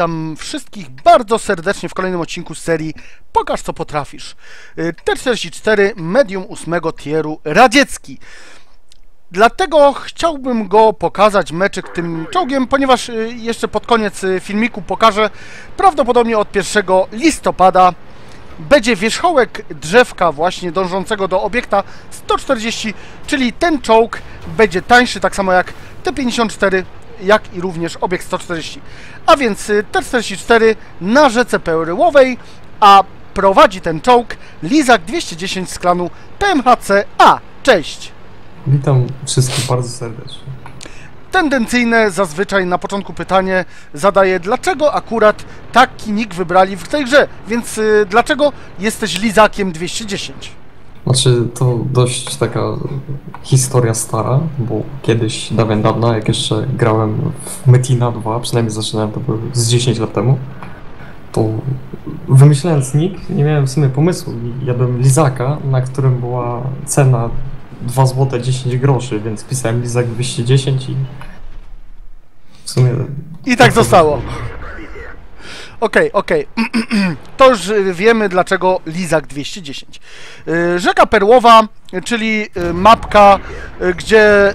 witam wszystkich bardzo serdecznie w kolejnym odcinku serii Pokaż co potrafisz. Y, T44 medium 8 tieru radziecki. Dlatego chciałbym go pokazać meczyk tym czołgiem, ponieważ y, jeszcze pod koniec y, filmiku pokażę prawdopodobnie od 1 listopada będzie wierzchołek drzewka właśnie dążącego do obiekta 140, czyli ten czołg będzie tańszy tak samo jak T54 jak i również obiekt 140. A więc y, T-44 na rzece Peryłowej, a prowadzi ten czołg Lizak 210 z klanu PMHC-A. Cześć! Witam wszystkich bardzo serdecznie. Tendencyjne zazwyczaj na początku pytanie zadaję, dlaczego akurat taki nick wybrali w tej grze? Więc y, dlaczego jesteś Lizakiem 210? Znaczy, to dość taka historia stara, bo kiedyś, dawien dawno, jak jeszcze grałem w Metina 2, przynajmniej zaczynałem to było z 10 lat temu, to wymyślając nick, nie miałem w sumie pomysłu. Jadłem lizaka, na którym była cena 2 zł 10 groszy, więc pisałem lizak 210 i w sumie... I tak zostało. Okej, okej. To już y, wiemy dlaczego Lizak 210. Y, Rzeka Perłowa, czyli y, mapka, gdzie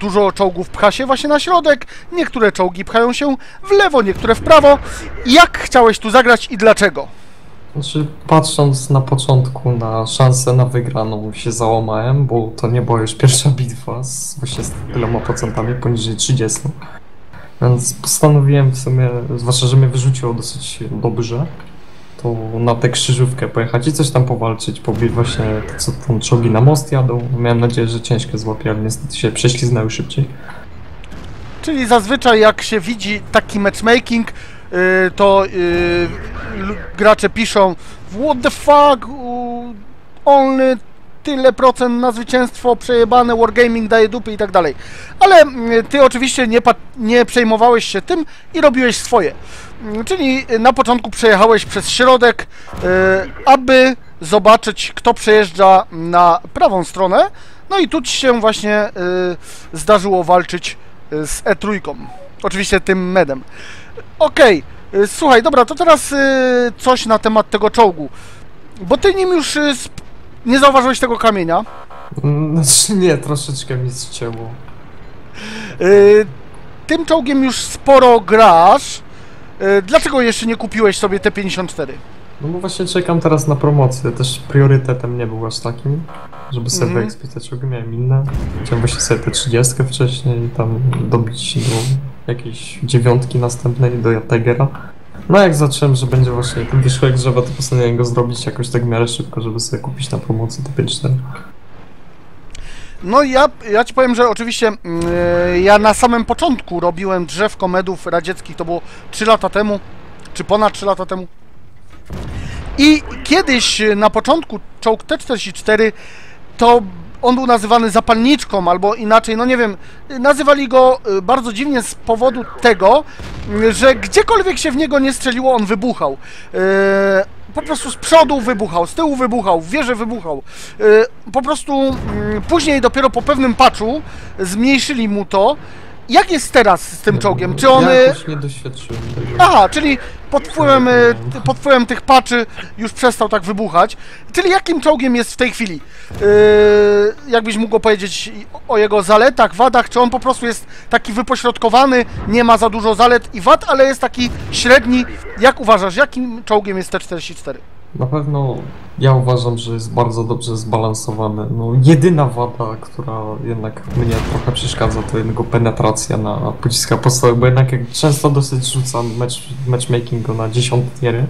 dużo czołgów pcha się właśnie na środek. Niektóre czołgi pchają się w lewo, niektóre w prawo. Jak chciałeś tu zagrać i dlaczego? Znaczy, patrząc na początku na szansę na wygraną się załamałem, bo to nie była już pierwsza bitwa z właśnie z tyloma procentami poniżej 30. Więc postanowiłem w sumie, zwłaszcza, że mnie wyrzuciło dosyć dobrze, to na tę krzyżówkę pojechać i coś tam powalczyć, pobić właśnie to, co tam czołgi na most jadą. Miałem nadzieję, że ciężkie złapię, ale niestety się prześliznęły szybciej. Czyli zazwyczaj jak się widzi taki matchmaking, y, to y, gracze piszą What the fuck, only tyle procent na zwycięstwo, przejebane, wargaming daje dupy i tak dalej. Ale y, ty oczywiście nie, nie przejmowałeś się tym i robiłeś swoje. Y, Czyli na początku przejechałeś przez środek, y, aby zobaczyć kto przejeżdża na prawą stronę. No i tu ci się właśnie y, zdarzyło walczyć y, z E3. Oczywiście tym medem. Okej, y, słuchaj, dobra, to teraz coś na temat tego czołgu. Bo ty nim już nie zauważyłeś tego kamienia. Mm, Znaczy nie, troszeczkę mi zcięło. Y, tym czołgiem już sporo grasz. Y, dlaczego jeszcze nie kupiłeś sobie T54? No bo właśnie czekam teraz na promocję, też priorytetem nie był aż takim, żeby sobie Mhm. wyekspić te czołgi, miałem inne. Chciałem właśnie sobie te 30 wcześniej i tam dobić do jakiejś dziewiątki następnej, do Jategera. No jak zacząłem, że będzie właśnie ten wierzchołek drzewa, to postanowiłem go zrobić jakoś tak w miarę szybko, żeby sobie kupić na promocji te 5-4. No ja, ja ci powiem, że oczywiście mm, y, ja na samym początku robiłem drzewko medów radzieckich, to było 3 lata temu, czy ponad 3 lata temu. I kiedyś y, na początku czołg T-44 to on był nazywany zapalniczką, albo inaczej, no nie wiem, nazywali go y, bardzo dziwnie z powodu tego, y, że gdziekolwiek się w niego nie strzeliło, on wybuchał. Y, Po prostu z przodu wybuchał, z tyłu wybuchał, w wieży wybuchał. Po prostu mm, później dopiero po pewnym patchu zmniejszyli mu to. Jak jest teraz z tym czołgiem? Czy on... Ja y, jakoś nie doświadczyłem tego. Aha, czyli pod wpływem, ty- pod wpływem tych paczy już przestał tak wybuchać. Czyli jakim czołgiem jest w tej chwili? Yy, jakbyś mógł powiedzieć o jego zaletach, wadach, czy on po prostu jest taki wypośrodkowany, nie ma za dużo zalet i wad, ale jest taki średni. Jak uważasz, jakim czołgiem jest T-44? Na pewno ja uważam, że jest bardzo dobrze zbalansowany. No, jedyna wada, która jednak mnie trochę przeszkadza, to jego penetracja na pociskach podstawowych, bo jednak jak często dosyć rzucam match, matchmaking go na 10 tiery,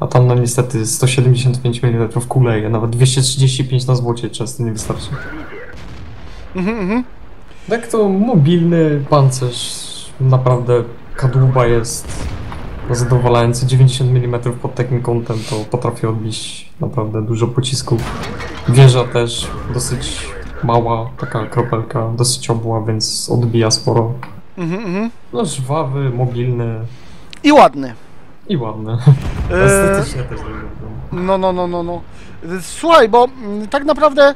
a tam no niestety 175 mm kuleje, nawet 235 na złocie często nie wystarczy. Mhm, mhm. Tak to mobilny pancerz, naprawdę kadłuba jest zadowalający, 90 mm pod takim kątem to potrafi odbić naprawdę dużo pocisków. Wieża też dosyć mała, taka kropelka, dosyć obła, więc odbija sporo. Mhm, mhm. No żwawy, mobilny I ładny. i ładny. Eee, Estetycznie też. No, no, no, no, no. Słuchaj, bo mm, tak naprawdę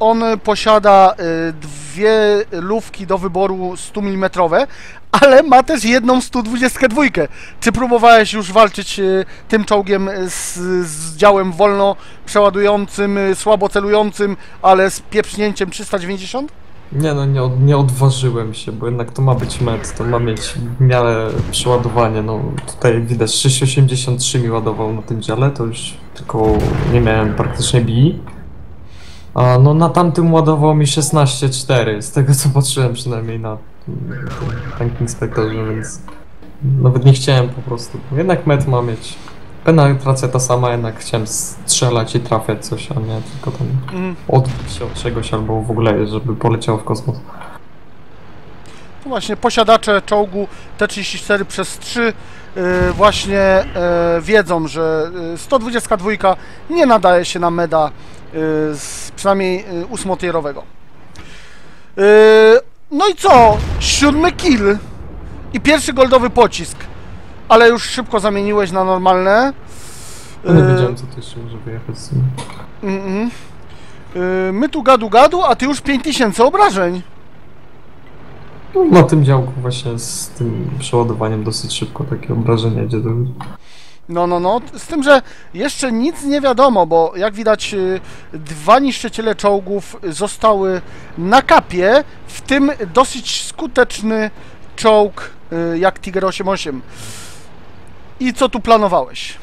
On posiada y, dwie lufki do wyboru 100 mm, ale ma też jedną 122. Czy próbowałeś już walczyć y, tym czołgiem z, z działem wolno przeładującym, y, słabo celującym, ale z pieprznięciem 390? Nie no, nie, nie odważyłem się, bo jednak to ma być med, to ma mieć w miarę przeładowanie, no tutaj widać 683 mi ładował na tym dziale, to już tylko nie miałem praktycznie BI. A no na tamtym ładował mi 16,4, z tego co patrzyłem przynajmniej na mm, tym Tank Inspektorze, więc nawet nie chciałem po prostu. Jednak med ma mieć. Penetracja ta sama, jednak chciałem strzelać i trafiać coś, a nie tylko tam Mhm. odbić się od czegoś albo w ogóle, żeby poleciało w kosmos. To właśnie posiadacze czołgu T-34 przez 3 y, właśnie y, wiedzą, że y, 122 nie nadaje się na meda y, z, przynajmniej y, ósmotierowego. Y, no i co? Siódmy kill i pierwszy goldowy pocisk, ale już szybko zamieniłeś na normalne. Nie Y, wiedziałem, co to jeszcze może wyjechać z tym. mhm. Y, My tu gadu gadu, a ty już 5000 obrażeń. No, na tym działku właśnie z tym przeładowaniem dosyć szybko takie obrażenia idzie do ludzi. No, no, no. Z tym, że jeszcze nic nie wiadomo, bo jak widać, y, dwa niszczyciele czołgów zostały na kapie, w tym dosyć skuteczny czołg y, jak Tiger 88. I co tu planowałeś?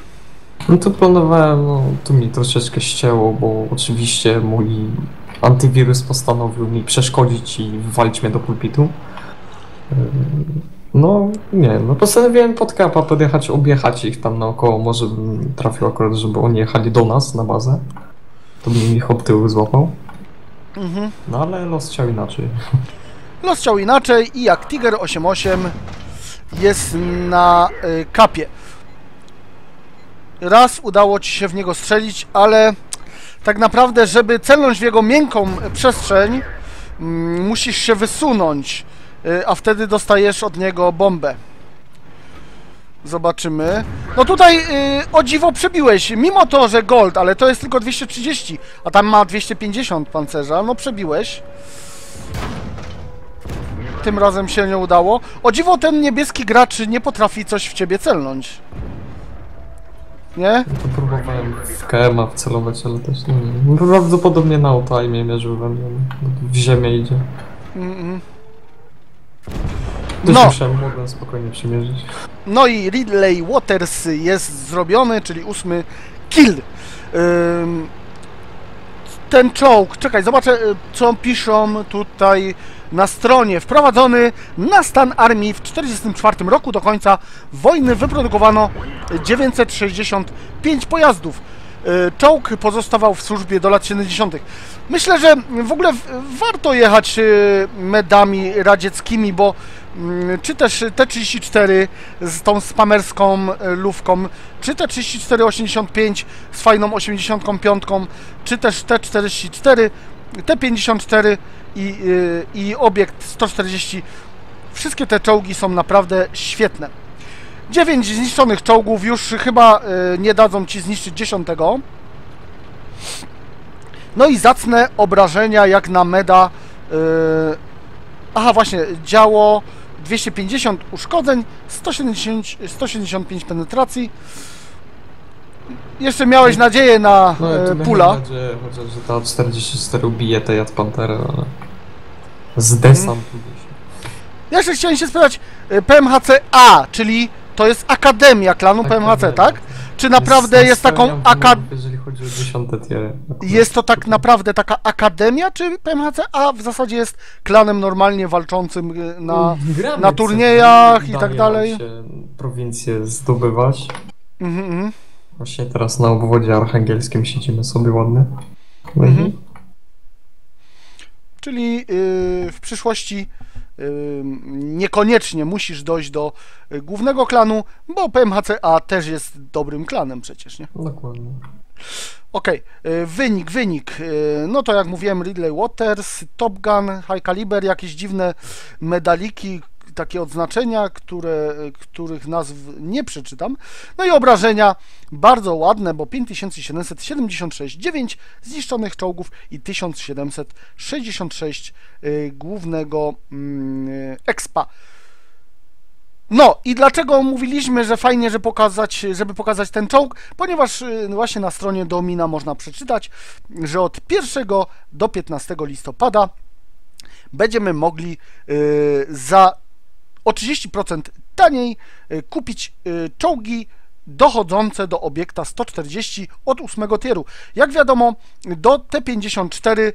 No to planowałem, no tu mi troszeczkę ścięło, bo oczywiście mój antywirus postanowił mi przeszkodzić i wywalić mnie do pulpitu. No nie, no postanowiłem pod kapa podjechać, objechać ich tam naokoło, może bym trafił akurat, żeby oni jechali do nas na bazę. To bym ich od tyłu złapał. Mhm. No ale los chciał inaczej. Los chciał inaczej i jak Tiger 88 jest na y, kapie. Raz udało ci się w niego strzelić, ale tak naprawdę, żeby celnąć w jego miękką przestrzeń, mm, musisz się wysunąć, a wtedy dostajesz od niego bombę. Zobaczymy. No tutaj y, o dziwo przebiłeś, mimo to, że gold, ale to jest tylko 230, a tam ma 250 pancerza, no przebiłeś. Tym razem się nie udało. O dziwo ten niebieski gracz nie potrafi coś w ciebie celnąć. Nie? To próbowałem w KM-a wcelować, ale też nie wiem. Prawdopodobnie na autajmie mierzył we mnie. W ziemię idzie. Mm-mm. Też No. musiałem, mogłem spokojnie przymierzyć. No i Ridley Waters jest zrobiony, czyli ósmy kill. Ym, ten czołg, czekaj, zobaczę y, co piszą tutaj na stronie. Wprowadzony na stan armii w 1944 roku do końca wojny wyprodukowano 965 pojazdów. Y, Czołg pozostawał w służbie do lat 70. Myślę, że w ogóle warto jechać y, medami radzieckimi, bo mm, czy też T-34 z tą spamerską y, lufką, czy T-34-85 z fajną 85, czy też T-44, T-54 i, i obiekt 140. Wszystkie te czołgi są naprawdę świetne. 9 zniszczonych czołgów już chyba y, nie dadzą ci zniszczyć dziesiątego. No i zacne obrażenia jak na meda. y, aha, właśnie, działo 250 uszkodzeń, 170, 175 penetracji. Jeszcze miałeś nadzieję na No ja e, tu miałem pula. nadzieję, chociaż, że ta 44 ubije te Jad Pantera, ale... Z gdzieś. Ja jeszcze chciałem się spytać, y, PMHC-A, czyli to jest Akademia klanu PMHC, tak? Czy naprawdę jest, taką nastawiam aka wymogów, Jeżeli chodzi o dziesiąte tiery. Jest to tak naprawdę taka akademia, czy PMHC-A w zasadzie jest klanem normalnie walczącym y, na... Gramy na turniejach i tak dalej? się prowincje zdobywać. Mhm, mhm. Właśnie teraz na obwodzie archangelskim siedzimy sobie ładnie. No Mhm. Czyli y, w przyszłości niekoniecznie musisz dojść do y, głównego klanu, bo PMHC-A też jest dobrym klanem przecież, nie? dokładnie. Okej, y, wynik, wynik. y, No to jak mówiłem, Ridley Waters, Top Gun, High Caliber, jakieś dziwne medaliki, takie odznaczenia, które, których nazw nie przeczytam. No i obrażenia bardzo ładne, bo 5776 9 zniszczonych czołgów i 1766 y, głównego y, expa. No i dlaczego mówiliśmy, że fajnie, że pokazać, żeby pokazać ten czołg? Ponieważ y, właśnie na stronie Domina można przeczytać, że od 1 do 15 listopada będziemy mogli y, za o 30% taniej y, kupić y, czołgi dochodzące do obiekta 140 od 8 tieru. Jak wiadomo, do T54 y,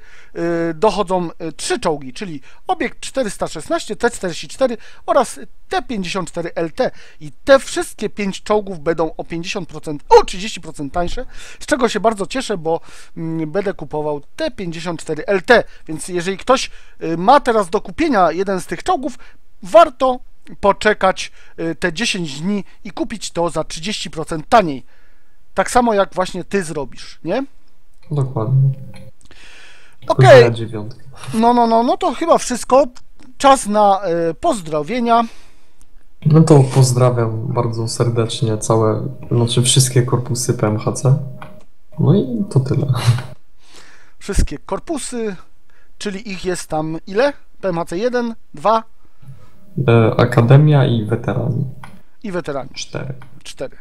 dochodzą trzy czołgi, czyli obiekt 416, T44 oraz T54LT. I te wszystkie pięć czołgów będą o 50%, o 30% tańsze, z czego się bardzo cieszę, bo mm, będę kupował T54LT. Więc jeżeli ktoś ma teraz do kupienia jeden z tych czołgów, warto poczekać y, te 10 dni i kupić to za 30% taniej. Tak samo jak właśnie ty zrobisz, nie? Dokładnie. Okej. Dziewiątka. No, no, no, no to chyba wszystko. Czas na y, pozdrowienia. No to pozdrawiam bardzo serdecznie całe, znaczy wszystkie korpusy PMHC. No i to tyle. Wszystkie korpusy, czyli ich jest tam ile? PMHC 1, 2 E, Akademia i weterani. i weterani Cztery. 4.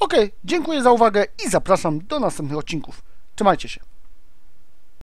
Okej, dziękuję za uwagę i zapraszam do następnych odcinków. Trzymajcie się.